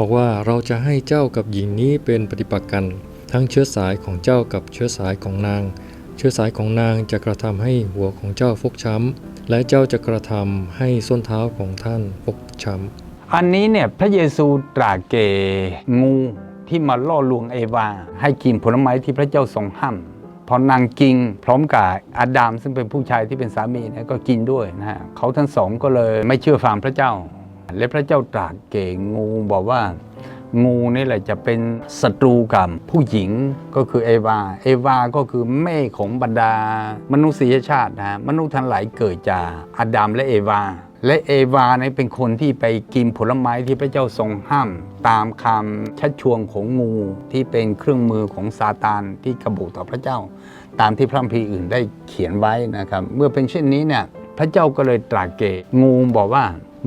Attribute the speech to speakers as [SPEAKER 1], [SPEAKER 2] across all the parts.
[SPEAKER 1] บอกว่าเราจะให้เจ้ากับหญิงนี้เป็นปฏิปักษ์กัน ทั้งเชื้อสายของเจ้ากับเชื้อสายของนาง เชื้อสายของนางจะกระทำให้หัวของเจ้าฟกช้ำและเจ้าจะกระทำให้ส้นเท้าของท่านฟกช้ำ
[SPEAKER 2] อันนี้เนี่ยพระเยซูตรัสแก่งูที่มาล่อลวงเอวา ให้กินผลไม้ที่พระเจ้าทรงห้ามพอนางกินพร้อมกับอาดัมซึ่งเป็นผู้ชายที่เป็นสามีนะก็กินด้วยนะฮะเขาทั้งสองก็เลยไม่เชื่อฟังพระเจ้า และพระเจ้าตรัสแก่งูบอกว่า งูนี่แหละจะเป็นศัตรูกับผู้หญิงก็คือเอวา เอวาก็คือแม่ของบรรดา มนุษยชาตินะฮะมนุษย์ทั้งหลายเกิดจากอาดัมและเอวา และเอวาเนี่ยเป็นคนที่ไปกินผลไม้ที่พระเจ้าทรงห้าม ตามคำชักชวนของงูที่เป็นเครื่องมือของซาตานที่กบฏต่อพระเจ้า ตามที่พระคัมภีร์อื่นได้เขียนไว้นะครับ เมื่อเป็นเช่นนี้เนี่ยพระเจ้าก็เลยตรัสเกงูบอกว่า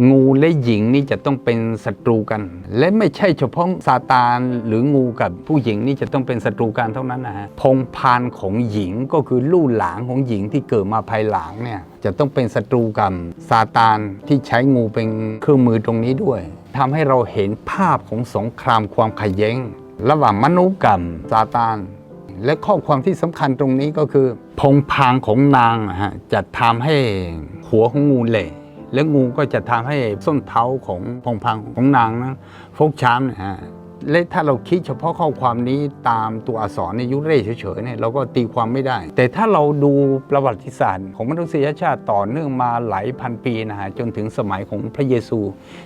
[SPEAKER 2] งูและหญิงนี่จะต้องเป็นศัตรูกัน และไม่ใช่เฉพาะซาตานหรืองูกับผู้หญิงนี่จะต้องเป็นศัตรูกันเท่านั้นนะฮะพงพานของหญิงก็คือลูกหลานของหญิงที่เกิดมาภายหลังเนี่ยจะต้องเป็นศัตรูกับซาตานที่ใช้งูเป็นเครื่องมือตรงนี้ด้วยทำให้เราเห็นภาพของสงครามความขัดแย้ง ระหว่างมนุษย์กับซาตานและข้อความที่สำคัญตรงนี้ก็คือ พงพางของนางฮะจะทำให้หัวของงูเหละ และงูก็จะทำให้ส้นเท้าของพองพางของนางนะฟกช้ำนะฮะและถ้าเราคิดเฉพาะข้อความนี้ตามตัวอักษรในยุคเร่เฉยๆเนี่ยเราก็ตีความไม่ได้ แต่ถ้าเราดูประวัติศาสตร์ ของมนุษยชาติต่อเนื่องมาหลายพันปีนะฮะจนถึงสมัยของพระเยซู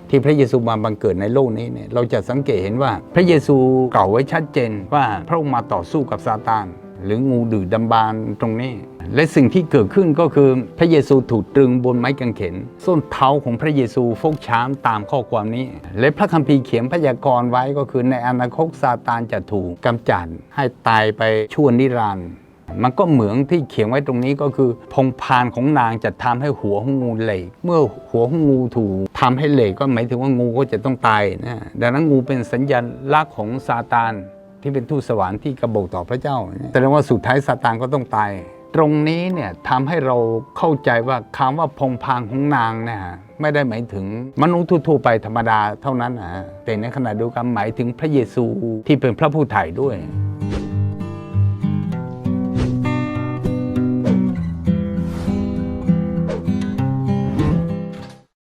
[SPEAKER 2] ที่พระเยซูมาบังเกิดในโลกนี้เนี่ยเราจะสังเกตเห็นว่าพระเยซูกล่าวไว้ชัดเจนว่าพระองค์มาต่อสู้กับซาตาน หรืองูดื้อดำบานตรงนี้ และสิ่งที่เกิดขึ้นก็คือพระเยซูถูกตรึงบนไม้กางเขน ส้นเท้าของพระเยซูฟกช้ำตามข้อความนี้ และพระคัมภีร์เขียนพยากรณ์ไว้ก็คือในอนาคตซาตานจะถูกกำจัดให้ตายไปชั่วนิรันดร์มันก็เหมือนที่เขียนไว้ตรงนี้ก็คือ พงพานของนางจะทำให้หัวของงูเหล็ก เมื่อหัวของงูถูกทำให้เหล็กก็หมายถึงว่างูก็จะต้องตายนะดังนั้นงูเป็นสัญญลักษณ์ของซาตาน ที่เป็นทูตสวรรค์ที่กระบอกต่อพระเจ้าแสดงว่าสุดท้ายซาตานก็ต้องตาย ตรงนี้เนี่ยทำให้เราเข้าใจว่าคำว่าพงพางของนางเนี่ยฮะไม่ได้หมายถึงมนุษย์ทั่วไปธรรมดาเท่านั้นนะฮะแต่ในขณะเดียวกันหมายถึงพระเยซูที่เป็นพระผู้ไถ่ด้วย